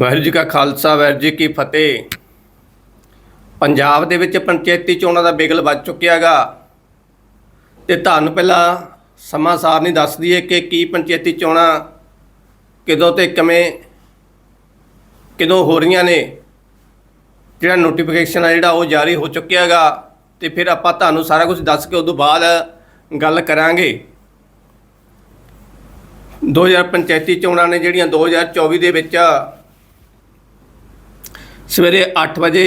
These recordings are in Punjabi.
ਵਾਹਿਗੁਰੂ ਜੀ ਕਾ ਖਾਲਸਾ, ਵਾਹਿਗੁਰੂ ਜੀ ਕੀ ਫਤਿਹ। ਪੰਜਾਬ ਦੇ ਵਿੱਚ ਪੰਚਾਇਤੀ ਚੋਣਾਂ ਦਾ ਬਿਗਲ ਵੱਜ ਚੁੱਕਿਆਗਾ ਤੇ ਤੁਹਾਨੂੰ ਪਹਿਲਾਂ ਸਮਾਂ ਸਾਰ ਨਹੀਂ ਦੱਸਦੀ ਦਈਏ ਕਿ ਕੀ ਪੰਚਾਇਤੀ ਚੋਣਾਂ ਕਿਦੋਂ ਤੇ ਕਿਵੇਂ, ਕਿਦੋਂ ਹੋ ਰਹੀਆਂ ਨੇ। ਜਿਹੜਾ ਨੋਟੀਫਿਕੇਸ਼ਨ ਆ, ਜਿਹੜਾ ਉਹ ਜਾਰੀ ਹੋ ਚੁੱਕਿਆਗਾ ਤੇ ਫਿਰ ਆਪਾਂ ਤੁਹਾਨੂੰ ਸਾਰਾ ਕੁਝ ਦੱਸ ਕੇ ਉਦੋਂ ਬਾਅਦ ਗੱਲ ਕਰਾਂਗੇ। 2000 ਪੰਚਾਇਤੀ ਚੋਣਾਂ ਨੇ ਜਿਹੜੀਆਂ 2024 ਦੇ ਵਿੱਚ ਸਵੇਰੇ 8 ਵਜੇ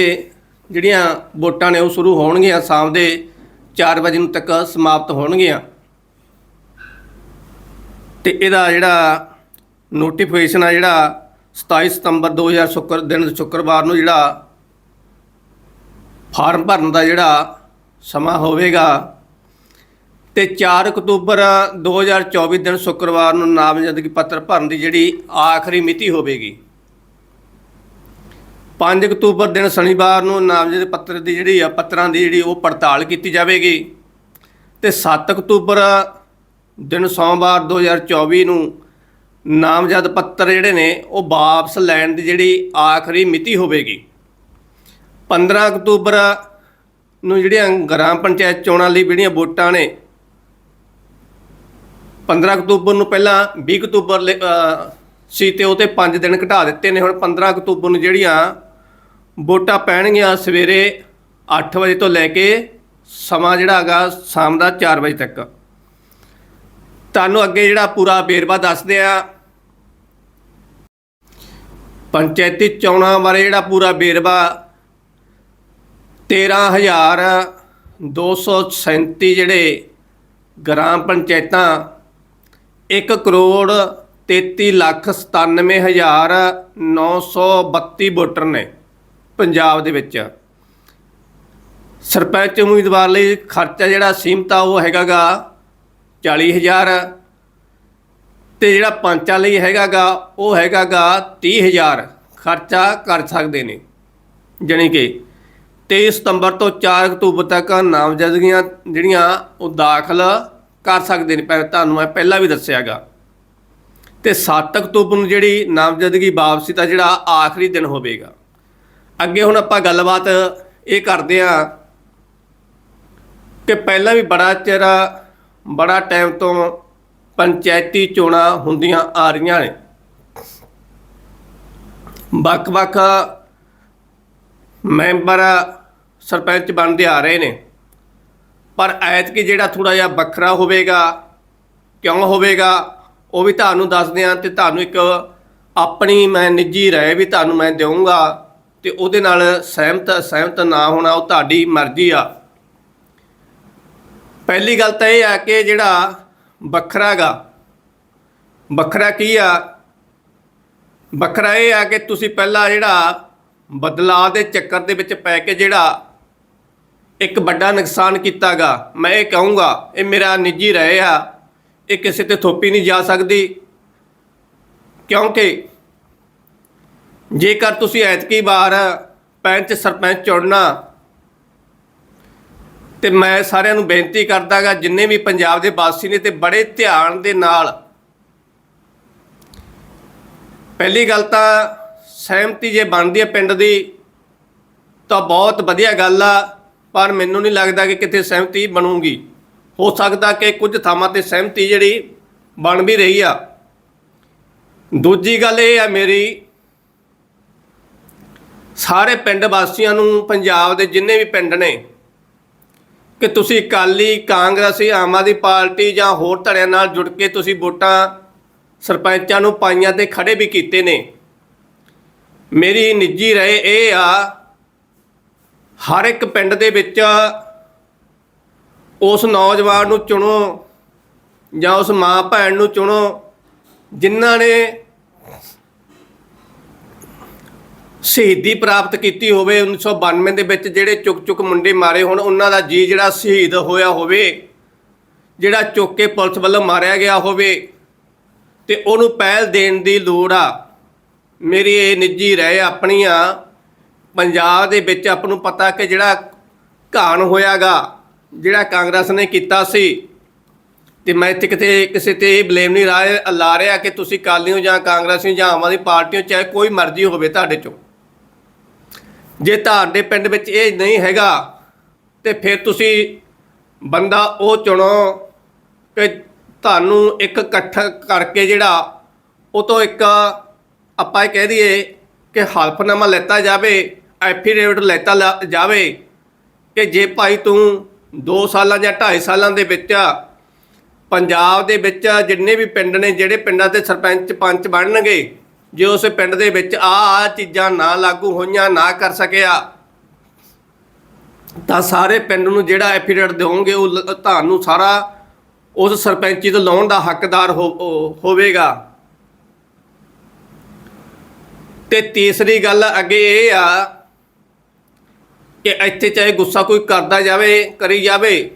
ਜਿਹੜੀਆਂ ਵੋਟਾਂ ਨੇ ਉਹ ਸ਼ੁਰੂ ਹੋਣਗੀਆਂ, ਸ਼ਾਮ ਦੇ 4 ਵਜੇ ਨੂੰ ਤੱਕ ਸਮਾਪਤ ਹੋਣਗੀਆਂ। ਤੇ ਇਹਦਾ ਜਿਹੜਾ ਨੋਟੀਫਿਕੇਸ਼ਨ ਆ ਜਿਹੜਾ 27 ਸਤੰਬਰ 2000 ਸ਼ੁੱਕਰ, ਦਿਨ ਸ਼ੁੱਕਰਵਾਰ ਨੂੰ ਜਿਹੜਾ ਫਾਰਮ ਭਰਨ ਦਾ ਜਿਹੜਾ ਸਮਾਂ ਹੋਵੇਗਾ ਤੇ 4 ਅਕਤੂਬਰ 2024 ਦਿਨ ਸ਼ੁੱਕਰਵਾਰ ਨੂੰ ਨਾਮਜ਼ਦਗੀ ਪੱਤਰ ਭਰਨ ਦੀ ਜਿਹੜੀ ਆਖਰੀ ਮਿਤੀ ਹੋਵੇਗੀ। 5 ਅਕਤੂਬਰ ਦਿਨ ਸ਼ਨੀਵਾਰ ਨੂੰ ਨਾਮਜ਼ਦ ਪੱਤਰ ਦੀ ਜਿਹੜੀ ਆ ਪੱਤਰਾਂ ਦੀ ਜਿਹੜੀ ਉਹ ਪੜਤਾਲ ਕੀਤੀ ਜਾਵੇਗੀ। ਤੇ 7 ਅਕਤੂਬਰ ਦਿਨ ਸੋਮਵਾਰ 2024 ਨੂੰ ਨਾਮਜ਼ਦ ਪੱਤਰ ਜਿਹੜੇ ਨੇ ਉਹ ਵਾਪਸ ਲੈਣ ਦੀ ਜਿਹੜੀ ਆਖਰੀ ਮਿਤੀ ਹੋਵੇਗੀ। 15 ਅਕਤੂਬਰ ਨੂੰ ਜਿਹੜੀਆਂ ਗ੍ਰਾਮ ਪੰਚਾਇਤ ਚੋਣਾਂ ਲਈ ਜਿਹੜੀਆਂ ਵੋਟਾਂ ਨੇ 15 ਅਕਤੂਬਰ ਨੂੰ ਪਹਿਲਾਂ 20 ਅਕਤੂਬਰ ਲਈ, ਸੀ ਤੇ ਉਹ ਤੇ 5 ਦਿਨ ਘਟਾ ਦਿੱਤੇ ਨੇ। ਹੁਣ 15 ਅਕਤੂਬਰ ਨੂੰ ਜਿਹੜੀਆਂ ਵੋਟਾਂ ਪੈਣਗੀਆਂ ਸਵੇਰੇ 8 ਵਜੇ ਤੋਂ ਲੈ ਕੇ ਸਮਾਂ ਜਿਹੜਾ ਹੈਗਾ ਸ਼ਾਮ ਦਾ 4 ਵਜੇ ਤੱਕ। ਤੁਹਾਨੂੰ ਅੱਗੇ ਜਿਹੜਾ ਪੂਰਾ ਵੇਰਵਾ ਦੱਸਦੇ ਆ, ਪੰਚਾਇਤੀ ਚੋਣਾਂ ਬਾਰੇ ਜਿਹੜਾ ਪੂਰਾ ਵੇਰਵਾ 13237 ਜਿਹੜੇ ਗ੍ਰਾਮ ਪੰਚਾਇਤਾਂ 1 ਕਰੋੜ 33 ਲੱਖ 97 ਹਜ਼ਾਰ 932 ਵੋਟਰ ਨੇ। ਪੰਜਾਬ ਦੇ ਵਿੱਚ। ਸਰਪੰਚ ਉਮੀਦਵਾਰ ਲਈ ਖਰਚਾ ਜਿਹੜਾ ਸੀਮਤ ਆ, ਉਹ ਹੈਗਾਗਾ 40000 ਤੇ ਜਿਹੜਾ ਪੰਚਾਂ ਲਈ ਹੈਗਾਗਾ, ਉਹ ਹੈਗਾਗਾ 30000 ਖਰਚਾ ਕਰ ਸਕਦੇ ਨੇ। ਜਾਣੀ ਕਿ 23 ਸਤੰਬਰ ਤੋਂ 4 ਅਕਤੂਬਰ ਤੱਕ ਨਾਮਜ਼ਦਗੀਆਂ ਜਿਹੜੀਆਂ, ਉਹ ਦਾਖਲ ਕਰ ਸਕਦੇ ਨੇ। ਪਹਿਲਾਂ ਤੁਹਾਨੂੰ ਮੈਂ ਪਹਿਲਾਂ ਵੀ ਦੱਸਿਆਗਾ। ਤੇ 7 ਅਕਤੂਬਰ ਨੂੰ ਜਿਹੜੀ ਨਾਮਜ਼ਦਗੀ ਵਾਪਸੀ ਦਾ ਜਿਹੜਾ ਆਖਰੀ ਦਿਨ ਹੋਵੇਗਾ। ਅੱਗੇ ਹੁਣ ਆਪਾਂ ਗੱਲਬਾਤ ਇਹ ਕਰਦੇ ਆ ਕਿ ਪਹਿਲਾਂ ਵੀ ਬੜਾ ਚਿਰ, ਬੜਾ ਟਾਈਮ ਤੋਂ ਪੰਚਾਇਤੀ ਚੋਣਾਂ ਹੁੰਦੀਆਂ ਆ ਰਹੀਆਂ ਨੇ। ਵੱਖ-ਵੱਖ ਮੈਂਬਰ ਸਰਪੰਚ ਬਣਦੇ ਆ ਰਹੇ ਨੇ। ਪਰ ਐਤਕੀ ਜਿਹੜਾ ਥੋੜਾ ਜਿਹਾ ਵੱਖਰਾ ਹੋਵੇਗਾ, ਕਿਉਂ ਹੋਵੇਗਾ, ਉਹ ਵੀ ਤੁਹਾਨੂੰ ਦੱਸਦੇ ਆ ਤੇ ਤੁਹਾਨੂੰ ਇੱਕ ਆਪਣੀ ਮੈਂ ਨਿੱਜੀ ਰਾਏ ਵੀ ਤੁਹਾਨੂੰ ਮੈਂ ਦੇਵਾਂਗਾ ਤੇ ਉਹਦੇ ਨਾਲ ਸਹਿਮਤ ਸਹਿਮਤ ਨਾ ਹੋਣਾ ਉਹ ਤੁਹਾਡੀ ਮਰਜ਼ੀ ਆ। ਪਹਿਲੀ ਗੱਲ ਤਾਂ ਇਹ ਆ ਕਿ ਜਿਹੜਾ ਵੱਖਰਾਗਾ ਵੱਖਰਾ ਕੀ ਆ? ਵੱਖਰਾ ਇਹ ਆ ਕਿ ਤੁਸੀਂ ਪਹਿਲਾਂ ਜਿਹੜਾ ਬਦਲਾਅ ਦੇ ਚੱਕਰ ਦੇ ਵਿੱਚ ਪੈ ਕੇ ਜਿਹੜਾ ਇੱਕ ਵੱਡਾ ਨੁਕਸਾਨ ਕੀਤਾਗਾ ਮੈਂ ਇਹ ਕਹੂੰਗਾ, ਇਹ ਮੇਰਾ ਨਿੱਜੀ ਰਹਿ ਆ, ਇਹ ਕਿਸੇ ਤੇ ਥੋਪੀ ਨਹੀਂ ਜਾ ਸਕਦੀ। ਕਿਉਂਕਿ ਜੇਕਰ ਤੁਸੀਂ ਐਤਕੀ ਵਾਰ ਪੰਚ ਸਰਪੰਚ ਚੁਣਨਾ, ਤੇ ਮੈਂ ਸਾਰਿਆਂ ਨੂੰ ਬੇਨਤੀ ਕਰਦਾਗਾ, ਜਿੰਨੇ ਵੀ ਪੰਜਾਬ ਦੇ ਵਾਸੀ ਨੇ ਤੇ ਬੜੇ ਧਿਆਨ ਦੇ ਨਾਲ। ਪਹਿਲੀ ਗੱਲ ਤਾਂ ਸਹਿਮਤੀ ਜੇ ਬਣਦੀ ਹੈ ਪਿੰਡ ਦੀ, ਤਾਂ ਬਹੁਤ ਵਧੀਆ ਗੱਲ ਆ, ਪਰ ਮੈਨੂੰ ਨਹੀਂ ਲੱਗਦਾ ਕਿ ਕਿਤੇ ਸਹਿਮਤੀ ਬਣੂਗੀ। ਹੋ ਸਕਦਾ ਕਿ ਕੁਝ ਥਾਵਾਂ ਤੇ ਸਹਿਮਤੀ ਜਿਹੜੀ ਬਣ ਵੀ ਰਹੀ ਆ। ਦੂਜੀ ਗੱਲ ਇਹ ਆ ਮੇਰੀ ਸਾਰੇ ਪਿੰਡ ਵਾਸੀਆਂ ਨੂੰ ਪੰਜਾਬ ਦੇ ਜਿੰਨੇ ਵੀ ਪਿੰਡ ਨੇ, ਕਿ ਤੁਸੀਂ ਅਕਾਲੀ, ਕਾਂਗਰਸੀ, ਆਮ ਆਦਮੀ ਪਾਰਟੀ ਜਾਂ ਹੋਰ ਧੜਿਆਂ ਨਾਲ ਜੁੜ ਕੇ ਤੁਸੀਂ ਵੋਟਾਂ ਸਰਪੰਚਾਂ ਨੂੰ ਪਾਈਆਂ ਤੇ ਖੜੇ ਵੀ ਕੀਤੇ ਨੇ। ਮੇਰੀ ਨਿੱਜੀ ਰਾਏ ਇਹ ਆ, ਹਰ ਇੱਕ ਪਿੰਡ ਦੇ ਵਿੱਚ ਉਸ ਨੌਜਵਾਨ ਨੂੰ ਚੁਣੋ ਜਾਂ ਉਸ ਮਾਂ ਭੈਣ ਨੂੰ ਚੁਣੋ, ਜਿਨ੍ਹਾਂ ਨੇ ਸ਼ਹੀਦੀ ਪ੍ਰਾਪਤ ਕੀਤੀ ਹੋਵੇ 1992 ਦੇ ਵਿੱਚ ਜਿਹੜੇ ਚੁੱਕ ਚੁੱਕ ਮੁੰਡੇ ਮਾਰੇ ਹੋਣ, ਉਹਨਾਂ ਦਾ ਜੀ ਜਿਹੜਾ ਸ਼ਹੀਦ ਹੋਇਆ ਹੋਵੇ, ਜਿਹੜਾ ਚੁੱਕ ਕੇ ਪੁਲਿਸ ਵੱਲੋਂ ਮਾਰਿਆ ਗਿਆ ਹੋਵੇ, ਤੇ ਉਹਨੂੰ ਪਹਿਲ ਦੇਣ ਦੀ ਲੋੜ ਆ। ਮੇਰੀ ਇਹ ਨਿੱਜੀ ਰਹਿ ਆਪਣੀ ਆ ਪੰਜਾਬ ਦੇ ਵਿੱਚ ਆਪ ਨੂੰ ਪਤਾ ਕਿ ਜਿਹੜਾ ਘਾਣ ਹੋਇਆਗਾ, ਜਿਹੜਾ ਕਾਂਗਰਸ ਨੇ ਕੀਤਾ ਸੀ, ਤੇ ਮੈਂ ਇੱਥੇ ਕਿਤੇ, ਕਿਸੇ ਤੇ ਇਹ ਬਲੇਮ ਨਹੀਂ ਰਾ- ਲਾ ਰਿਹਾ ਕਿ ਤੁਸੀਂ ਕਾਲੀਓ ਜਾਂ ਕਾਂਗਰਸੀ ਜਾਂ ਆਮ ਆਦਮੀ ਪਾਰਟੀਓ ਚਾਹੇ ਕੋਈ ਮਰਜ਼ੀ ਹੋਵੇ ਤੁਹਾਡੇ ਚੋਂ। ਜੇ ਤੁਹਾਡੇ ਪਿੰਡ ਵਿੱਚ ਇਹ ਨਹੀਂ ਹੈਗਾ, ਤੇ ਫਿਰ ਤੁਸੀਂ ਬੰਦਾ ਉਹ ਚੁਣੋ ਕਿ ਤੁਹਾਨੂੰ ਇੱਕ ਇਕੱਠ ਕਰਕੇ ਜਿਹੜਾ ਉਹ ਤੋਂ ਇੱਕ ਆਪਾਂ ਇਹ ਕਹਿ ਦਈਏ ਕਿ ਹਲਫਨਾਮਾ ਲੈਤਾ ਜਾਵੇ, ਐਫੀਡੇਵਿਟ ਲੈਤਾ ਲਾ- ਜਾਵੇ, ਕਿ ਜੇ ਭਾਈ ਤੂੰ 2 ਸਾਲਾਂ ਜਾਂ 2.5 ਸਾਲਾਂ ਦੇ ਵਿੱਚ ਪੰਜਾਬ ਦੇ ਵਿੱਚ ਜਿੰਨੇ ਵੀ ਪਿੰਡ ਨੇ, ਜਿਹੜੇ ਪਿੰਡਾਂ ਦੇ ਸਰਪੰਚ ਪੰਚ ਬਣਨਗੇ ਜੇ ਉਸ ਪਿੰਡ ਦੇ ਵਿੱਚ ਆ ਆ ਚੀਜ਼ਾਂ ਨਾ ਲਾਗੂ ਹੋਈਆਂ, ਨਾ ਕਰ ਸਕਿਆ, ਤਾਂ ਸਾਰੇ ਪਿੰਡ ਨੂੰ ਜਿਹੜਾ ਐਫੀਡੇਵਿਟ ਦਿਓਗੇ, ਉਹ ਤੁਹਾਨੂੰ ਸਾਰਾ ਉਸ ਸਰਪੰਚੀ ਤੋਂ ਲਾਉਣ ਦਾ ਹੱਕਦਾਰ ਹੋ- ਹੋਵੇਗਾ। ਤੇ ਤੀਸਰੀ ਗੱਲ ਅੱਗੇ ਇਹ ਆ ਕਿ ਇੱਥੇ ਚਾਹੇ ਗੁੱਸਾ ਕੋਈ ਕਰਦਾ ਜਾਵੇ, ਕਰੀ ਜਾਵੇ,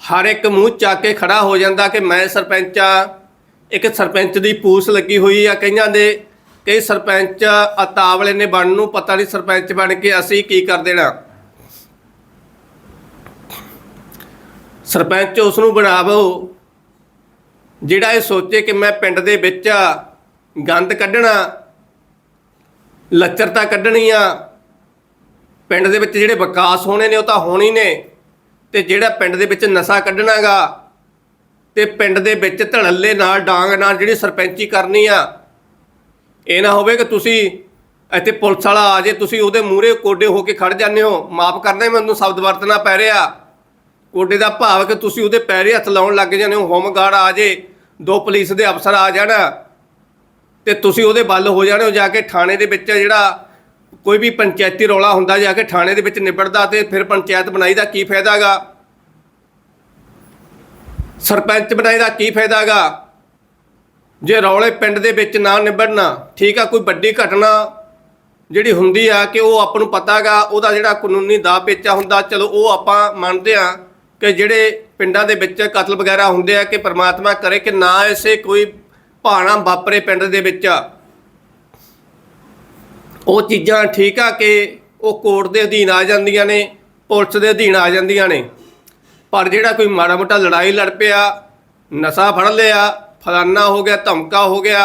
ਹਰ ਇੱਕ ਮੂੰਹ ਚੱਕ ਕੇ ਖੜਾ ਹੋ ਜਾਂਦਾ ਕਿ ਮੈਂ ਸਰਪੰਚ ਆ ਇੱਕ ਸਰਪੰਚ ਦੀ ਪੂਛ ਲੱਗੀ ਹੋਈ ਆ, ਕਈਆਂ ਦੇ ਕਈ ਸਰਪੰਚ ਅਤਾਵਲੇ ਨੇ ਬਣ ਨੂੰ, ਪਤਾ ਨਹੀਂ ਸਰਪੰਚ ਬਣ ਕੇ ਅਸੀਂ ਕੀ ਕਰ ਦੇਣਾ। ਸਰਪੰਚ ਉਸ ਨੂੰ ਬਣਾਵੋ, ਜਿਹੜਾ ਇਹ ਸੋਚੇ ਕਿ ਮੈਂ ਪਿੰਡ ਦੇ ਵਿੱਚ ਗੰਦ ਕੱਢਣਾ ਲੱਚਰਤਾ ਕੱਢਣੀ ਆ, ਪਿੰਡ ਦੇ ਵਿੱਚ ਜਿਹੜੇ ਵਿਕਾਸ ਹੋਣੇ ਨੇ ਉਹ ਤਾਂ ਹੋਣੀ ਨੇ, ਤੇ ਜਿਹੜਾ ਪਿੰਡ ਦੇ ਵਿੱਚ ਨਸ਼ਾ ਕੱਢਣਾਗਾ ਤੇ ਪਿੰਡ ਦੇ ਵਿੱਚ ਧੜੱਲੇ ਨਾਲ, ਡਾਂਗ ਨਾਲ ਜਿਹੜੀ ਸਰਪੰਚੀ ਕਰਨੀ ਆ, ਇਹ ਨਾ ਹੋਵੇ ਕਿ ਤੁਸੀਂ ਇੱਥੇ ਪੁਲਿਸ ਵਾਲਾ ਆ ਜੇ, ਤੁਸੀਂ ਉਹਦੇ ਮੂਹਰੇ ਕੋਡੇ ਹੋ ਕੇ ਖੜ ਜਾਂਦੇ ਹੋ। ਮਾਫ ਕਰਨਾ ਮੈਨੂੰ ਸ਼ਬਦ ਵਰਤਣਾ ਪੈ ਰਿਹਾ। ਕੋਡੇ ਦਾ ਭਾਵ ਕਿ ਤੁਸੀਂ ਉਹਦੇ ਪੈਰੇ ਹੱਥ ਲਾਉਣ ਲੱਗ ਜਾਂਦੇ ਹੋ, ਹੋਮਗਾਰਡ ਆ ਜੇ, ਦੋ ਪੁਲਿਸ ਦੇ ਅਫਸਰ ਆ ਜਾਣ ਤੇ ਤੁਸੀਂ ਉਹਦੇ ਵੱਲ ਹੋ ਜਾਣੇ ਹੋ ਜਾ ਕੇ ਥਾਣੇ ਦੇ ਵਿੱਚ ਜਿਹੜਾ ਕੋਈ ਵੀ ਪੰਚਾਇਤੀ ਰੌਲਾ ਹੁੰਦਾ, ਜਾ ਕੇ ਥਾਣੇ ਦੇ ਵਿੱਚ ਨਿਬੜਦਾ ਤੇ ਫਿਰ ਪੰਚਾਇਤ ਬਣਾਈ ਦਾ ਕੀ ਫਾਇਦਾ ਫਾਇਦਾਗਾ ਸਰਪੰਚ ਬਣਾਈ ਦਾ ਕੀ ਫਾਇਦਾਗਾ ਜੇ ਰੌਲੇ ਪਿੰਡ ਦੇ ਵਿੱਚ ਨਾ ਨਿਬੜਨਾ ਠੀਕ ਆ, ਕੋਈ ਵੱਡੀ ਘਟਨਾ ਜਿਹੜੀ ਹੁੰਦੀ ਆ ਕਿ ਉਹ ਆਪਾਂ ਨੂੰ ਪਤਾਗਾ ਉਹਦਾ ਜਿਹੜਾ ਕਾਨੂੰਨੀ ਦਾਅ ਪੇਚਾ ਹੁੰਦਾ, ਚਲੋ ਉਹ ਆਪਾਂ ਮੰਨਦੇ ਆ ਕਿ ਜਿਹੜੇ ਪਿੰਡਾਂ ਦੇ ਵਿੱਚ ਕਤਲ ਵਗੈਰਾ ਹੁੰਦੇ ਆ, ਕਿ ਪ੍ਰਮਾਤਮਾ ਕਰੇ ਕਿ ਨਾ ਐਸੇ ਕੋਈ ਭਾਣਾ ਵਾਪਰੇ ਪਿੰਡ ਦੇ ਵਿੱਚ। ਉਹ ਚੀਜ਼ਾਂ ਠੀਕ ਆ ਕਿ ਉਹ ਕੋਰਟ ਦੇ ਅਧੀਨ ਆ ਜਾਂਦੀਆਂ ਨੇ, ਪੁਲਿਸ ਦੇ ਅਧੀਨ ਆ ਜਾਂਦੀਆਂ ਨੇ। ਪਰ ਜਿਹੜਾ ਕੋਈ ਮਾੜਾ ਮੋਟਾ ਲੜਾਈ ਲੜ ਪਿਆ, ਨਸ਼ਾ ਫੜ ਲਿਆ, ਫਲਾਨਾ ਹੋ ਗਿਆ, ਧਮਕਾ ਹੋ ਗਿਆ,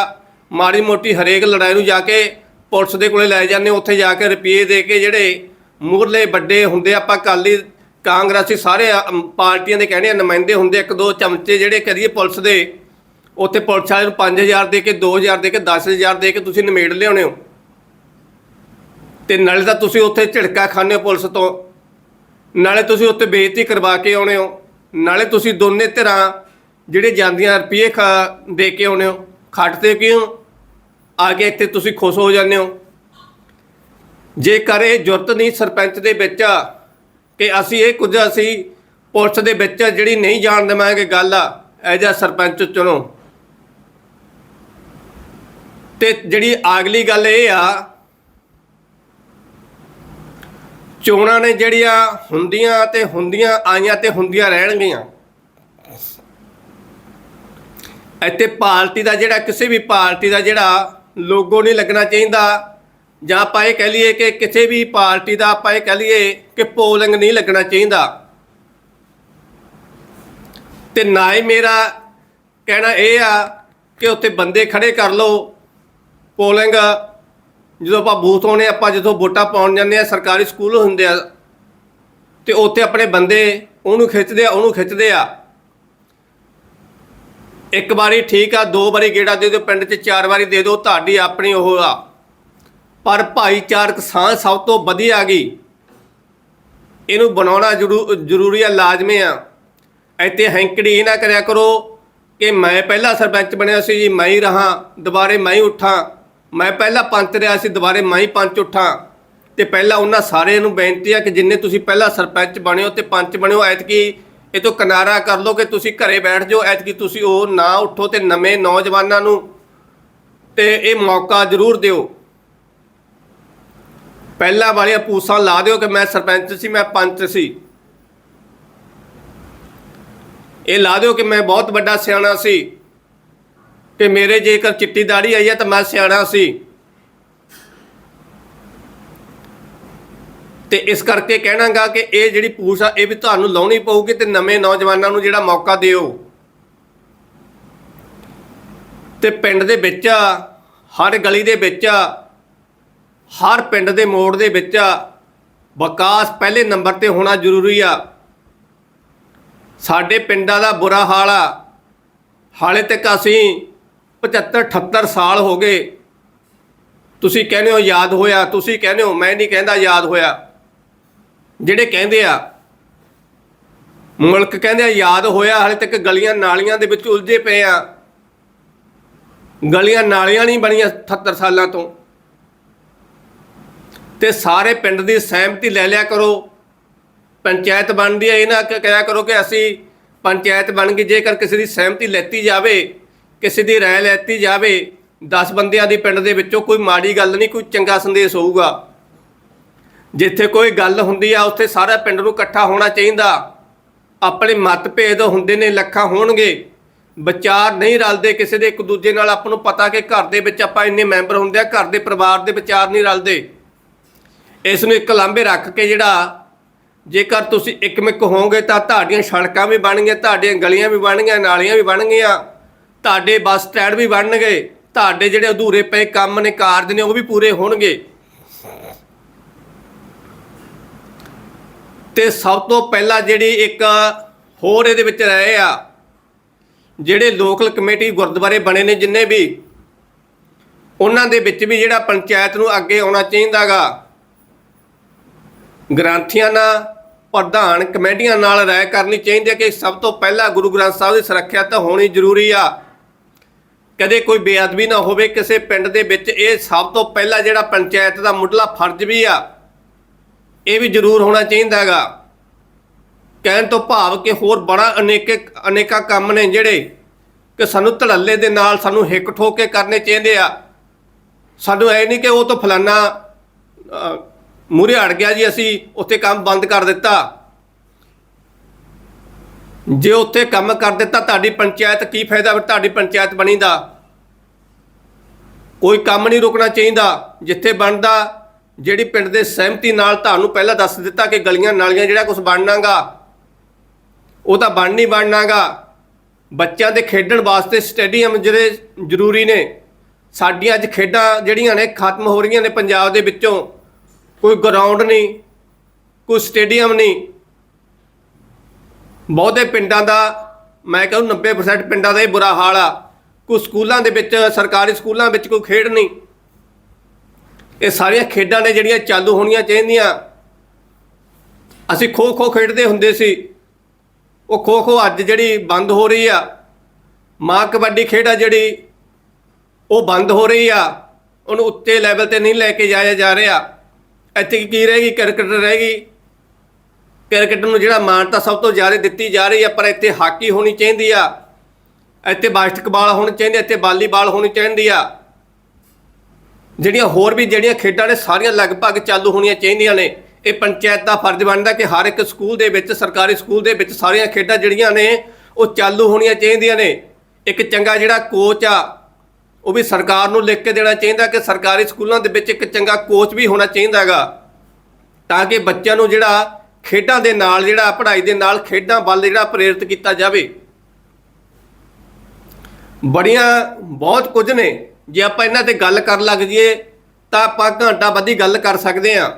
ਮਾੜੀ ਮੋਟੀ ਹਰੇਕ ਲੜਾਈ ਨੂੰ ਜਾ ਕੇ ਪੁਲਿਸ ਦੇ ਕੋਲੇ ਲੈ ਜਾਂਦੇ ਉੱਥੇ ਜਾ ਕੇ ਰੁਪਏ ਦੇ ਕੇ ਜਿਹੜੇ ਮੂਰਲੇ ਵੱਡੇ ਹੁੰਦੇ ਆਪਾਂ ਕਾਲੀ ਕਾਂਗਰਸੀ ਸਾਰੇ ਪਾਰਟੀਆਂ ਦੇ ਕਹਿੰਦੇ ਆ, ਨੁਮਾਇੰਦੇ ਹੁੰਦੇ ਇੱਕ ਦੋ ਚਮਚੇ ਜਿਹੜੇ ਕਰੀਏ ਪੁਲਿਸ ਦੇ, ਉੱਥੇ ਪੁਲਿਸ ਵਾਲੇ ਨੂੰ 5000 ਦੇ ਕੇ 2000 ਦੇ ਕੇ 10000 ਦੇ ਕੇ ਤੁਸੀਂ ਨਿਮੇੜ ਲਿਆਉਣੇ ਹੋ। ਤੇ ਨਾਲੇ ਤਾਂ ਤੁਸੀਂ ਉੱਥੇ ਝਿੜਕਾ ਖਾਂਦੇ ਹੋ ਪੁਲਿਸ ਤੋਂ। ਨਾਲੇ ਤੁਸੀਂ ਉੱਥੇ ਬੇਇੱਜ਼ਤੀ ਕਰਵਾ ਕੇ ਆਉਣੇ ਹੋ। ਨਾਲੇ ਤੁਸੀਂ ਦੋਨੇ ਧਿਰਾਂ ਜਿਹੜੇ ਜਾਂਦੀਆਂ ਰੁਪਏ ਖਾ ਦੇ ਕੇ ਆਉਣੇ ਹੋ। ਖੱਟਦੇ ਕਿਉਂ? ਆ ਕੇ ਇੱਥੇ ਤੁਸੀਂ ਖੁਸ਼ ਹੋ ਜਾਂਦੇ ਹੋ। ਜੇਕਰ ਇਹ ਜੁਰਤ ਨਹੀਂ ਸਰਪੰਚ ਦੇ ਵਿੱਚ ਕਿ ਅਸੀਂ ਇਹ ਕੁਝ ਅਸੀਂ ਪੁਲਿਸ ਦੇ ਵਿੱਚ ਜਿਹੜੀ ਨਹੀਂ ਜਾਣ ਦੇਵਾਂਗੇ ਗੱਲ ਆ, ਇਹ ਜਿਹਾ ਸਰਪੰਚ ਚੁਣੋ। ਤੇ ਜਿਹੜੀ ਅਗਲੀ ਗੱਲ ਇਹ ਆ ਚੋਣਾਂ ਨੇ ਜਿਹੜੀਆਂ ਹੁੰਦੀਆਂ ਤੇ ਹੁੰਦੀਆਂ ਆਈਆਂ ਤੇ ਹੁੰਦੀਆਂ ਰਹਿਣਗੀਆਂ। ਇੱਥੇ ਪਾਰਟੀ ਦਾ ਜਿਹੜਾ, ਕਿਸੇ ਵੀ ਪਾਰਟੀ ਦਾ ਜਿਹੜਾ ਲੋਗੋ ਨਹੀਂ ਲੱਗਣਾ ਚਾਹੀਦਾ ਜਾਂ ਆਪਾਂ ਇਹ ਕਹਿ ਲਈਏ ਕਿ ਕਿਸੇ ਵੀ ਪਾਰਟੀ ਦਾ ਆਪਾਂ ਇਹ ਕਹਿ ਲਈਏ ਕਿ ਪੋਲਿੰਗ ਨਹੀਂ ਲੱਗਣਾ ਚਾਹੀਦਾ। ਤੇ ਨਾ ਹੀ ਮੇਰਾ ਕਹਿਣਾ ਇਹ ਆ ਕਿ ਉੱਥੇ ਬੰਦੇ ਖੜੇ ਕਰ ਲਓ, ਪੋਲਿੰਗ ਜਦੋਂ ਆਪਾਂ ਬੂਥ ਹੋਣੇ ਆਪਾਂ ਜਦੋਂ ਵੋਟਾਂ ਪਾਉਣ ਜਾਂਦੇ ਆ ਸਰਕਾਰੀ ਸਕੂਲ ਹੁੰਦੇ ਆ, ਤੇ ਉੱਥੇ ਆਪਣੇ ਬੰਦੇ ਉਹਨੂੰ ਖਿੱਚਦੇ ਆ, ਉਹਨੂੰ ਖਿੱਚਦੇ ਆ। ਇੱਕ ਵਾਰੀ ਠੀਕ ਆ, ਦੋ ਵਾਰੀ ਗੇੜਾ ਦੇ ਦਿਓ, ਪਿੰਡ 'ਚ ਚਾਰ ਵਾਰੀ ਦੇ ਦਿਓ, ਤੁਹਾਡੀ ਆਪਣੀ ਉਹ ਆ। ਪਰ ਭਾਈਚਾਰਕ ਸਾਂਝ ਸਭ ਤੋਂ ਵਧੀਆ ਆ ਗਈ ਇਹਨੂੰ ਬਣਾਉਣਾ ਜ਼ਰੂ- ਜ਼ਰੂਰੀ ਆ, ਲਾਜ਼ਮੀ ਆ। ਇੱਥੇ ਹੈਂਕੜੀ ਇਹ ਨਾ ਕਰਿਆ ਕਰੋ ਕਿ ਮੈਂ ਪਹਿਲਾ ਸਰਪੰਚ ਬਣਿਆ ਸੀ ਜੀ, ਮੈਂ ਹੀ ਰਹਾ, ਦੁਬਾਰੇ ਮੈਂ ਹੀ ਉੱਠਾਂ। ਮੈਂ ਪਹਿਲਾਂ ਪੰਚ ਰਿਹਾ ਸੀ, ਦੁਬਾਰੇ ਮੈਂ ਹੀ ਪੰਚ ਉੱਠਾਂ। ਤੇ ਪਹਿਲਾਂ ਉਹਨਾਂ ਸਾਰਿਆਂ ਨੂੰ ਬੇਨਤੀ ਆ ਕਿ ਜਿੰਨੇ ਤੁਸੀਂ ਪਹਿਲਾਂ ਸਰਪੰਚ ਬਣਿਓ ਤੇ ਪੰਚ ਬਣਿਓ, ਐਤਕੀ ਇਹ ਤੋਂ ਕਿਨਾਰਾ ਕਰ ਲਓ ਕਿ ਤੁਸੀਂ ਘਰੇ ਬੈਠ ਜਾਓ, ਐਤਕੀ ਤੁਸੀਂ ਉਹ ਨਾ ਉੱਠੋ ਤੇ ਨਵੇਂ ਨੌਜਵਾਨਾਂ ਨੂੰ ਤੇ ਇਹ ਮੌਕਾ ਜ਼ਰੂਰ ਦਿਓ। ਪਹਿਲਾਂ ਵਾਲੀਆਂ ਪੂਸਾਂ ਲਾ ਦਿਓ ਕਿ ਮੈਂ ਸਰਪੰਚ ਸੀ, ਮੈਂ ਪੰਚ ਸੀ। ਇਹ ਲਾ ਦਿਓ ਕਿ ਮੈਂ ਬਹੁਤ ਵੱਡਾ ਸਿਆਣਾ ਸੀ। ਕਿ ਮੇਰੇ ਜੇਕਰ ਚਿੱਟੀ ਦਾੜੀ ਆਈ ਹੈ ਤਾਂ ਮੈਂ ਸਿਆਣਾ ਸੀ। ਤੇ ਇਸ ਕਰਕੇ ਕਹਿਣਾਗਾ ਕਿ ਇਹ ਜਿਹੜੀ ਪੂਛ ਆ, ਇਹ ਵੀ ਤੁਹਾਨੂੰ ਲਾਉਣੀ ਪਊਗੀ ਤੇ ਨਵੇਂ ਨੌਜਵਾਨਾਂ ਨੂੰ ਜਿਹੜਾ ਮੌਕਾ ਦਿਓ। ਤੇ ਪਿੰਡ ਦੇ ਵਿੱਚ ਹਰ ਗਲੀ ਦੇ ਵਿੱਚ ਹਰ ਪਿੰਡ ਦੇ ਮੋੜ ਦੇ ਵਿੱਚ ਵਿਕਾਸ ਪਹਿਲੇ ਨੰਬਰ ਤੇ ਹੋਣਾ ਜ਼ਰੂਰੀ ਆ। ਸਾਡੇ ਪਿੰਡਾਂ ਦਾ ਬੁਰਾ ਹਾਲ ਆ। ਹਾਲੇ ਤੱਕ ਅਸੀਂ 75 78 ਸਾਲ ਹੋ ਗਏ। ਤੁਸੀਂ ਕਹਿੰਦੇ ਹੋ ਯਾਦ ਹੋਇਆ, ਤੁਸੀਂ ਕਹਿੰਦੇ ਹੋ ਮੈਂ ਨਹੀਂ ਕਹਿੰਦਾ ਯਾਦ ਹੋਇਆ। ਜਿਹੜੇ ਕਹਿੰਦੇ ਆ, ਮੁਲਕ ਕਹਿੰਦੇ ਆ ਯਾਦ ਹੋਇਆ, ਹਾਲੇ ਤੱਕ ਗਲੀਆਂ ਨਾਲੀਆਂ ਦੇ ਵਿੱਚ ਉਲਝੇ ਪਏ ਆ। ਗਲੀਆਂ ਨਾਲੀਆਂ ਨਹੀਂ ਬਣੀਆਂ 78 ਸਾਲਾਂ ਤੋਂ। ਤੇ ਸਾਰੇ ਪਿੰਡ ਦੀ ਸਹਿਮਤੀ ਲੈ ਲਿਆ ਕਰੋ। ਪੰਚਾਇਤ ਬਣਦੀ ਹੈ ਇਹਨਾਂ ਨਾ ਕਿਹਾ ਕਰੋ ਕਿ ਅਸੀਂ ਪੰਚਾਇਤ ਬਣ ਗਈ ਜੇਕਰ ਕਿਸੇ ਦੀ ਸਹਿਮਤੀ ਲੈਤੀ ਜਾਵੇ ਕਿਸੇ ਦੀ ਰਾਏ ਲੈਤੀ ਜਾਵੇ 10 ਬੰਦਿਆਂ ਦੀ ਪਿੰਡ ਦੇ ਵਿੱਚੋਂ ਕੋਈ ਮਾੜੀ ਗੱਲ ਨਹੀਂ, ਕੋਈ ਚੰਗਾ ਸੰਦੇਸ਼ ਹੋਊਗਾ। ਜਿੱਥੇ ਕੋਈ ਗੱਲ ਹੁੰਦੀ ਆ, ਉੱਥੇ ਸਾਰਾ ਪਿੰਡ ਨੂੰ ਇਕੱਠਾ ਹੋਣਾ ਚਾਹੀਦਾ। ਆਪਣੇ ਮਤਭੇਦ ਹੁੰਦੇ ਨੇ, ਲੱਖਾਂ ਹੋਣਗੇ। ਵਿਚਾਰ ਨਹੀਂ ਰਲਦੇ ਕਿਸੇ ਦੇ, ਇੱਕ ਦੂਜੇ ਨਾਲ ਆਪਾਂ ਨੂੰ ਪਤਾ ਕਿ ਘਰ ਦੇ ਵਿੱਚ ਆਪਾਂ ਇੰਨੇ ਮੈਂਬਰ ਹੁੰਦੇ ਆ, ਘਰ ਦੇ ਪਰਿਵਾਰ ਦੇ ਵਿਚਾਰ ਨਹੀਂ ਰਲਦੇ। ਇਸ ਨੂੰ ਇੱਕ ਲਾਂਭੇ ਰੱਖ ਕੇ ਜਿਹੜਾ, ਜੇਕਰ ਤੁਸੀਂ ਇੱਕਮਿਕ ਹੋਵੋਗੇ ਤਾਂ ਤੁਹਾਡੀਆਂ ਸੜਕਾਂ ਵੀ ਬਣਨਗੀਆਂ ਤੁਹਾਡੀਆਂ ਗਲੀਆਂ ਵੀ ਬਣਨਗੀਆਂ ਨਾਲੀਆਂ ਵੀ ਬਣਨਗੀਆਂ ਤੁਹਾਡੇ ਬੱਸ ਸਟੈਂਡ ਵੀ ਬਣਨਗੇ, ਤੁਹਾਡੇ ਜਿਹੜੇ ਅਧੂਰੇ ਪਏ ਕੰਮ ਨੇ, ਕਾਰਜ ਨੇ, ਉਹ ਵੀ ਪੂਰੇ ਹੋਣਗੇ। ਤੇ ਸਭ ਤੋਂ ਪਹਿਲਾਂ ਜਿਹੜੀ ਇੱਕ ਹੋਰ ਇਹਦੇ ਵਿੱਚ ਰਹੇ ਆ, ਜਿਹੜੇ ਲੋਕਲ ਕਮੇਟੀ ਗੁਰਦੁਆਰੇ ਬਣੇ ਨੇ ਜਿੰਨੇ ਵੀ, ਉਹਨਾਂ ਦੇ ਵਿੱਚ ਵੀ ਜਿਹੜਾ ਪੰਚਾਇਤ ਨੂੰ ਅੱਗੇ ਆਉਣਾ ਚਾਹੀਦਾਗਾ। ਗ੍ਰੰਥੀਆਂ ਨਾਲ, ਪ੍ਰਧਾਨ ਕਮੇਟੀਆਂ ਨਾਲ ਰਾਏ ਕਰਨੀ ਚਾਹੀਦੀ ਹੈ ਕਿ ਸਭ ਤੋਂ ਪਹਿਲਾਂ ਗੁਰੂ ਗ੍ਰੰਥ ਸਾਹਿਬ ਦੀ ਸੁਰੱਖਿਆ ਤਾਂ ਹੋਣੀ ਜ਼ਰੂਰੀ ਆ। ਕਦੇ ਕੋਈ ਬੇਅਦਬੀ ਨਾ ਹੋਵੇ, ਕਿਸੇ ਪਿੰਡ ਦੇ ਵਿੱਚ ਇਹ ਸਭ ਤੋਂ ਪਹਿਲਾਂ ਜਿਹੜਾ ਪੰਚਾਇਤ ਦਾ ਮੁੱਢਲਾ ਫਰਜ਼ ਵੀ ਆ, ਇਹ ਵੀ ਜ਼ਰੂਰ ਹੋਣਾ ਚਾਹੀਦਾ ਚਾਹੀਦਾਗਾ ਕਹਿਣ ਤੋਂ ਭਾਵ ਕਿ ਹੋਰ ਬੜਾ ਅਨੇਕੇ, ਅਨੇਕਾ ਕੰਮ ਨੇ ਜਿਹੜੇ ਕਿ ਸਾਨੂੰ ਧੜੱਲੇ ਦੇ ਨਾਲ ਸਾਨੂੰ ਹਿੱਕ ਠੋਕ ਕੇ ਕਰਨੇ ਚਾਹੀਦੇ ਆ। ਸਾਨੂੰ ਐ ਨਹੀਂ ਕਿ ਉਹ ਤੋਂ ਫਲਾਨਾ ਮੂਰੇ ਅੜ ਗਿਆ ਜੀ ਅਸੀਂ, ਉੱਥੇ ਕੰਮ ਬੰਦ ਕਰ ਦਿੱਤਾ। ਜੇ ਉੱਥੇ ਕੰਮ ਕਰ ਦਿੱਤਾ, ਤੁਹਾਡੀ ਪੰਚਾਇਤ ਕੀ ਫਾਇਦਾ ਫਿਰ ਤੁਹਾਡੀ ਪੰਚਾਇਤ ਬਣੀ ਦਾ ਕੋਈ ਕੰਮ ਨਹੀਂ ਰੁਕਣਾ ਚਾਹੀਦਾ। ਜਿੱਥੇ ਬਣਦਾ, ਜਿਹੜੀ ਪਿੰਡ ਦੇ ਸਹਿਮਤੀ ਨਾਲ ਤੁਹਾਨੂੰ ਪਹਿਲਾਂ ਦੱਸ ਦਿੱਤਾ ਕਿ ਗਲੀਆਂ ਨਾਲੀਆਂ ਜਿਹੜਾ ਕੁਝ ਬਣਨਾਗਾ, ਉਹ ਤਾਂ ਬਣ ਨਹੀਂ ਬਣਨਾਗਾ। ਬੱਚਿਆਂ ਦੇ ਖੇਡਣ ਵਾਸਤੇ ਸਟੇਡੀਅਮ ਜਿਹੜੇ ਜ਼ਰੂਰੀ ਨੇ। ਸਾਡੀਆਂ ਅੱਜ ਖੇਡਾਂ ਜਿਹੜੀਆਂ ਨੇ, ਖਤਮ ਹੋ ਰਹੀਆਂ ਨੇ ਪੰਜਾਬ ਦੇ ਵਿੱਚੋਂ। ਕੋਈ ਗਰਾਊਂਡ ਨਹੀਂ, ਕੋਈ ਸਟੇਡੀਅਮ ਨਹੀਂ। ਬਹੁਤੇ ਪਿੰਡਾਂ ਦਾ, ਮੈਂ ਕਹਿੰਦਾ 90% ਪਿੰਡਾਂ ਦਾ ਇਹ ਬੁਰਾ ਹਾਲ ਆ। ਕੋਈ ਸਕੂਲਾਂ ਦੇ ਵਿੱਚ, ਸਰਕਾਰੀ ਸਕੂਲਾਂ ਵਿੱਚ ਕੋਈ ਖੇਡ ਨਹੀਂ। ਇਹ ਸਾਰੀਆਂ ਖੇਡਾਂ ਨੇ ਜਿਹੜੀਆਂ ਚਾਲੂ ਹੋਣੀਆਂ ਚਾਹੀਦੀਆਂ। ਅਸੀਂ ਖੋ ਖੋ ਖੇਡਦੇ ਹੁੰਦੇ ਸੀ। ਉਹ ਖੋ ਖੋ ਅੱਜ ਜਿਹੜੀ ਬੰਦ ਹੋ ਰਹੀ ਆ, ਮਾਂ ਕਬੱਡੀ ਖੇਡ ਆ ਜਿਹੜੀ, ਉਹ ਬੰਦ ਹੋ ਰਹੀ ਆ। ਉਹਨੂੰ ਉੱਤੇ ਲੈਵਲ ਤੇ ਨਹੀਂ ਲੈ ਕੇ ਜਾਇਆ ਜਾ ਰਿਹਾ। ਇੱਥੇ ਕੀ ਰਹੇਗੀ ਕ੍ਰਿਕਟ ਰਹੇਗੀ ਕ੍ਰਿਕਟ ਨੂੰ ਜਿਹੜਾ ਮਾਨਤਾ ਸਭ ਤੋਂ ਜ਼ਿਆਦਾ ਦਿੱਤੀ ਜਾ ਰਹੀ ਆ, ਪਰ ਇੱਥੇ ਹਾਕੀ ਹੋਣੀ ਚਾਹੀਦੀ ਆ। ਇੱਥੇ ਬਾਸਕਟਬਾਲ ਹੋਣੀ ਚਾਹੀਦੀ ਇੱਥੇ ਵਾਲੀਬਾਲ ਹੋਣੀ ਚਾਹੀਦੀ ਆ। ਜਿਹੜੀਆਂ ਹੋਰ ਵੀ ਜਿਹੜੀਆਂ ਖੇਡਾਂ ਨੇ, ਸਾਰੀਆਂ ਲਗਭਗ ਚਾਲੂ ਹੋਣੀਆਂ ਚਾਹੀਦੀਆਂ ਨੇ। ਇਹ ਪੰਚਾਇਤ ਦਾ ਫਰਜ਼ ਬਣਦਾ ਕਿ ਹਰ ਇੱਕ ਸਕੂਲ ਦੇ ਵਿੱਚ, ਸਰਕਾਰੀ ਸਕੂਲ ਦੇ ਵਿੱਚ ਸਾਰੀਆਂ ਖੇਡਾਂ ਜਿਹੜੀਆਂ ਨੇ, ਉਹ ਚਾਲੂ ਹੋਣੀਆਂ ਚਾਹੀਦੀਆਂ ਨੇ। ਇੱਕ ਚੰਗਾ ਜਿਹੜਾ ਕੋਚ ਆ, ਉਹ ਵੀ ਸਰਕਾਰ ਨੂੰ ਲਿਖ ਕੇ ਦੇਣਾ ਚਾਹੀਦਾ ਕਿ ਸਰਕਾਰੀ ਸਕੂਲਾਂ ਦੇ ਵਿੱਚ ਇੱਕ ਚੰਗਾ ਕੋਚ ਵੀ ਹੋਣਾ ਚਾਹੀਦਾ ਚਾਹੀਦਾਗਾ ਤਾਂ ਕਿ ਬੱਚਿਆਂ ਨੂੰ ਜਿਹੜਾ ਖੇਡਾਂ ਦੇ ਨਾਲ ਜਿਹੜਾ ਪੜ੍ਹਾਈ ਦੇ ਨਾਲ ਖੇਡਾਂ ਵੱਲ ਜਿਹੜਾ ਪ੍ਰੇਰਿਤ ਕੀਤਾ ਜਾਵੇ। ਬੜੀਆਂ ਬਹੁਤ ਕੁਝ ਨੇ। ਜੇ ਆਪਾਂ ਇਹਨਾਂ ਤੇ ਗੱਲ ਕਰਨ ਲੱਗ ਜਾਈਏ, ਤਾਂ ਆਪਾਂ ਘੰਟਾ ਬੱਧੀ ਗੱਲ ਕਰ ਸਕਦੇ ਆ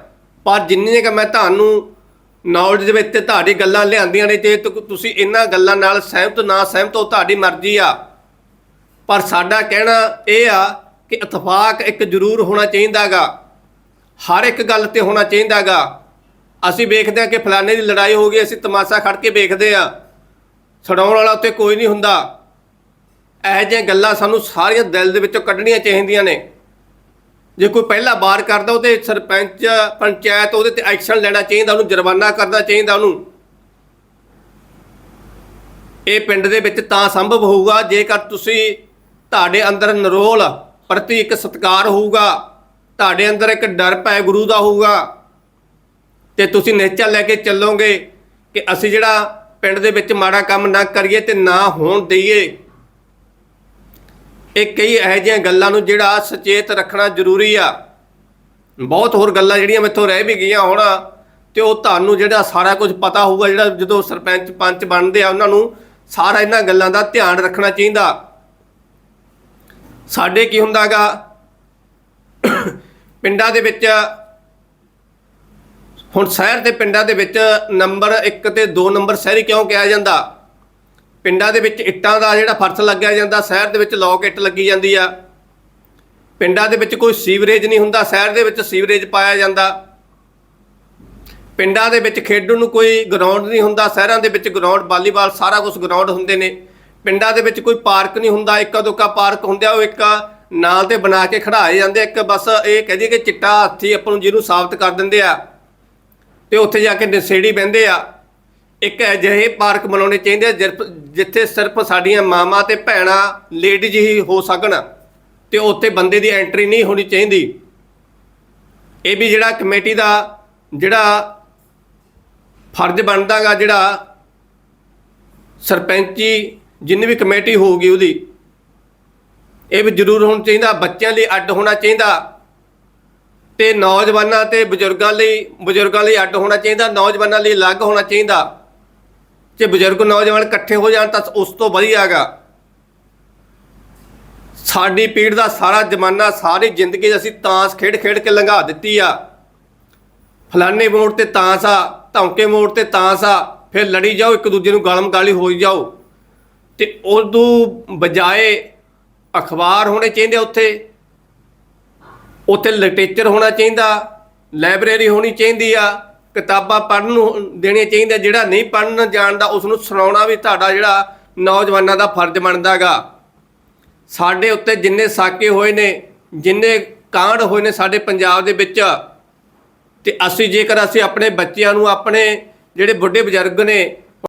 ਪਰ ਜਿੰਨੀ ਕਿ ਮੈਂ ਤੁਹਾਨੂੰ ਨੌਲੇਜ ਦੇ ਵਿੱਚ ਤੇ ਤੁਹਾਡੀ ਗੱਲਾਂ ਲਿਆਂਦੀਆਂ ਨੇ ਤੇ, ਤੁਸੀਂ ਇਹਨਾਂ ਗੱਲਾਂ ਨਾਲ ਸਹਿਮਤ ਨਾ ਸਹਿਮਤ ਹੋ, ਤੁਹਾਡੀ ਮਰਜ਼ੀ ਆ। ਪਰ ਸਾਡਾ ਕਹਿਣਾ ਇਹ ਆ ਕਿ ਇਤਫਾਕ ਇੱਕ ਜ਼ਰੂਰ ਹੋਣਾ ਚਾਹੀਦਾਗਾ। ਹਰ ਇੱਕ ਗੱਲ ਤੇ ਹੋਣਾ ਚਾਹੀਦਾਗਾ। ਅਸੀਂ ਵੇਖਦੇ ਹਾਂ ਕਿ ਫਲਾਣੇ ਦੀ ਲੜਾਈ ਹੋ ਗਈ, ਅਸੀਂ ਤਮਾਸ਼ਾ ਖੜ ਕੇ ਵੇਖਦੇ ਹਾਂ। ਛਡਾਉਣ ਵਾਲਾ ਉੱਤੇ ਕੋਈ ਨਹੀਂ ਹੁੰਦਾ। ਇਹੋ ਜਿਹੀਆਂ ਗੱਲਾਂ ਸਾਨੂੰ ਸਾਰੀਆਂ ਦਿਲ ਦੇ ਵਿੱਚੋਂ ਕੱਢਣੀਆਂ ਚਾਹੀਦੀਆਂ ਨੇ। ਜੇ ਕੋਈ ਪਹਿਲਾ ਵਾਰ ਕਰਦਾ, ਉਹਦੇ ਸਰਪੰਚ, ਪੰਚਾਇਤ, ਉਹਦੇ ਤੇ ਐਕਸ਼ਨ ਲੈਣਾ ਚਾਹੀਦਾ, ਉਹਨੂੰ ਜੁਰਮਾਨਾ ਕਰਨਾ ਚਾਹੀਦਾ ਉਹਨੂੰ। ਇਹ ਪਿੰਡ ਦੇ ਵਿੱਚ ਤਾਂ ਸੰਭਵ ਹੋਊਗਾ, ਜੇਕਰ ਤੁਸੀਂ ਤੁਹਾਡੇ ਅੰਦਰ ਨਰੋਲ ਪ੍ਰਤੀ ਇੱਕ ਸਤਕਾਰ ਹੋਊਗਾ, ਤੁਹਾਡੇ ਅੰਦਰ ਇੱਕ ਡਰ ਭੈ ਗੁਰੂ ਦਾ ਹੋਊਗਾ। ਤੇ ਤੁਸੀਂ ਨਿਸ਼ਚਾ ਲੈ ਕੇ ਚੱਲੋਗੇ ਕਿ ਅਸੀਂ ਜਿਹੜਾ ਪਿੰਡ ਦੇ ਵਿੱਚ ਮਾੜਾ ਕੰਮ ਨਾ ਕਰੀਏ ਤੇ ਨਾ ਹੋਣ ਦਈਏ। ਇਹ ਕਈ ਇਹੋ ਜਿਹੀਆਂ ਗੱਲਾਂ ਨੂੰ ਜਿਹੜਾ ਸੁਚੇਤ ਰੱਖਣਾ ਜ਼ਰੂਰੀ ਆ। ਬਹੁਤ ਹੋਰ ਗੱਲਾਂ ਜਿਹੜੀਆਂ ਮੈਥੋਂ ਰਹਿ ਵੀ ਗਈਆਂ ਹੁਣ ਤੇ ਉਹ ਤੁਹਾਨੂੰ ਜਿਹੜਾ ਸਾਰਾ ਕੁਝ ਪਤਾ ਹੋਊਗਾ, ਜਿਹੜਾ ਜਦੋਂ ਸਰਪੰਚ, ਪੰਚ ਬਣਦੇ ਆ, ਉਹਨਾਂ ਨੂੰ ਸਾਰਾ ਇਹਨਾਂ ਗੱਲਾਂ ਦਾ ਧਿਆਨ ਰੱਖਣਾ ਚਾਹੀਦਾ। ਸਾਡੇ ਕੀ ਹੁੰਦਾਗਾ? ਪਿੰਡਾਂ ਦੇ ਵਿੱਚ ਹੁਣ ਸ਼ਹਿਰ ਤੇ ਪਿੰਡਾਂ ਦੇ ਵਿੱਚ ਨੰਬਰ 1 ਤੇ 2 ਨੰਬਰ ਸ਼ਹਿਰੀ ਕਿਉਂ ਕਿਹਾ ਜਾਂਦਾ? ਪਿੰਡਾਂ ਦੇ ਵਿੱਚ ਇੱਟਾਂ ਦਾ ਜਿਹੜਾ ਫਰਸ਼ ਲੱਗਿਆ ਜਾਂਦਾ, ਸ਼ਹਿਰ ਦੇ ਵਿੱਚ ਲੋਕ ਇੱਟ ਲੱਗੀ ਜਾਂਦੀ ਆ। ਪਿੰਡਾਂ ਦੇ ਵਿੱਚ ਕੋਈ ਸੀਵਰੇਜ ਨਹੀਂ ਹੁੰਦਾ, ਸ਼ਹਿਰ ਦੇ ਵਿੱਚ ਸੀਵਰੇਜ ਪਾਇਆ ਜਾਂਦਾ। ਪਿੰਡਾਂ ਦੇ ਵਿੱਚ ਖੇਡਣ ਨੂੰ ਕੋਈ ਗਰਾਊਂਡ ਨਹੀਂ ਹੁੰਦਾ, ਸ਼ਹਿਰਾਂ ਦੇ ਵਿੱਚ ਗਰਾਊਂਡ ਵਾਲੀਬਾਲ ਸਾਰਾ ਕੁਝ ਗਰਾਊਂਡ ਹੁੰਦੇ ਨੇ। ਪਿੰਡਾਂ ਦੇ ਵਿੱਚ ਕੋਈ ਪਾਰਕ ਨਹੀਂ ਹੁੰਦਾ, ਇੱਕਾ ਦੁੱਕਾ ਪਾਰਕ ਹੁੰਦੇ ਆ ਉਹ ਇੱਕ ਨਾਲ ਤੇ ਬਣਾ ਕੇ ਖੜਾਏ ਜਾਂਦੇ ਇੱਕ ਬਸ ਇਹ ਕਹਦੀ ਕਿ ਚਿੱਟਾ ਹਾਥੀ ਆਪਾਂ ਨੂੰ ਜਿਹਨੂੰ ਸਾਬਤ ਕਰ ਦਿੰਦੇ ਆ। ਤੇ ਉੱਥੇ ਜਾ ਕੇ ਨਸ਼ੇੜੀ ਬਹਿੰਦੇ ਆ। ਇੱਕ ਅਜਿਹੇ ਪਾਰਕ ਬਣਾਉਣੇ ਚਾਹੀਦੇ ਆ, ਜਿਰਪ- ਜਿੱਥੇ ਸਿਰਫ ਸਾਡੀਆਂ ਮਾਵਾਂ ਤੇ ਭੈਣਾਂ ਲੇਡੀਜ਼ ਹੀ ਹੋ ਸਕਣ। ਤੇ ਉੱਥੇ ਬੰਦੇ ਦੀ ਐਂਟਰੀ ਨਹੀਂ ਹੋਣੀ ਚਾਹੀਦੀ। ਇਹ ਵੀ ਜਿਹੜਾ ਕਮੇਟੀ ਦਾ ਜਿਹੜਾ ਫਰਜ਼ ਬਣਦਾਗਾ, ਜਿਹੜਾ ਸਰਪੰਚੀ ਜਿੰਨੀ ਵੀ ਕਮੇਟੀ ਹੋਊਗੀ ਉਹਦੀ, ਇਹ ਵੀ ਜ਼ਰੂਰ ਹੋਣਾ ਚਾਹੀਦਾ, ਬੱਚਿਆਂ ਲਈ ਅੱਡ ਹੋਣਾ ਚਾਹੀਦਾ। ਤੇ ਨੌਜਵਾਨਾਂ ਤੇ ਬਜ਼ੁਰਗਾਂ ਲਈ ਬਜ਼ੁਰਗਾਂ ਲਈ ਅੱਡ ਹੋਣਾ ਚਾਹੀਦਾ, ਨੌਜਵਾਨਾਂ ਲਈ ਅਲੱਗ ਹੋਣਾ ਚਾਹੀਦਾ। ਜੇ ਬਜ਼ੁਰਗ ਨੌਜਵਾਨ ਇਕੱਠੇ ਹੋ ਜਾਣ ਤਾਂ ਉਸ ਤੋਂ ਵਧੀਆਗਾ ਸਾਡੀ ਪੀੜ੍ਹ ਦਾ ਸਾਰਾ ਜ਼ਮਾਨਾ, ਸਾਰੀ ਜ਼ਿੰਦਗੀ 'ਚ ਅਸੀਂ ਤਾਂਸ ਖੇਡ ਖੇਡ ਕੇ ਲੰਘਾ ਦਿੱਤੀ ਆ। ਫਲਾਣੇ ਮੋੜ ਤੇ ਤਾਂਸ ਆ, ਧੌਂਕੇ ਮੋੜ ਤੇ ਤਾਂਸ ਆ, ਫਿਰ ਲੜੀ ਜਾਓ, ਇੱਕ ਦੂਜੇ ਨੂੰ ਗਾਲਮ ਗਾਲੀ ਹੋਈ ਜਾਓ। ਤੇ ਉਦੋਂ ਬਜਾਏ ਅਖਬਾਰ ਹੋਣੇ ਚਾਹੀਦੇ ਉੱਥੇ। ਉੱਥੇ ਲਿਟਰੇਚਰ ਹੋਣਾ ਚਾਹੀਦਾ, ਲਾਇਬ੍ਰੇਰੀ ਹੋਣੀ ਚਾਹੀਦੀ ਆ, ਕਿਤਾਬਾਂ ਪੜ੍ਹਨ ਨੂੰ ਦੇਣੀਆਂ ਚਾਹੀਦੀਆਂ, ਜਿਹੜਾ ਨਹੀਂ ਪੜ੍ਹਨ ਜਾਣਦਾ ਉਸ ਨੂੰ ਸੁਣਾਉਣਾ ਵੀ ਤੁਹਾਡਾ ਜਿਹੜਾ ਨੌਜਵਾਨਾਂ ਦਾ ਫਰਜ਼ ਬਣਦਾਗਾ ਸਾਡੇ ਉੱਤੇ ਜਿੰਨੇ ਸਾਕੇ ਹੋਏ ਨੇ, ਜਿੰਨੇ ਕਾਂਡ ਹੋਏ ਨੇ ਸਾਡੇ ਪੰਜਾਬ ਦੇ ਵਿੱਚ, ਤੇ ਅਸੀਂ ਜੇਕਰ ਅਸੀਂ ਆਪਣੇ ਬੱਚਿਆਂ ਨੂੰ, ਆਪਣੇ ਜਿਹੜੇ ਵੱਡੇ ਬਜ਼ੁਰਗ ਨੇ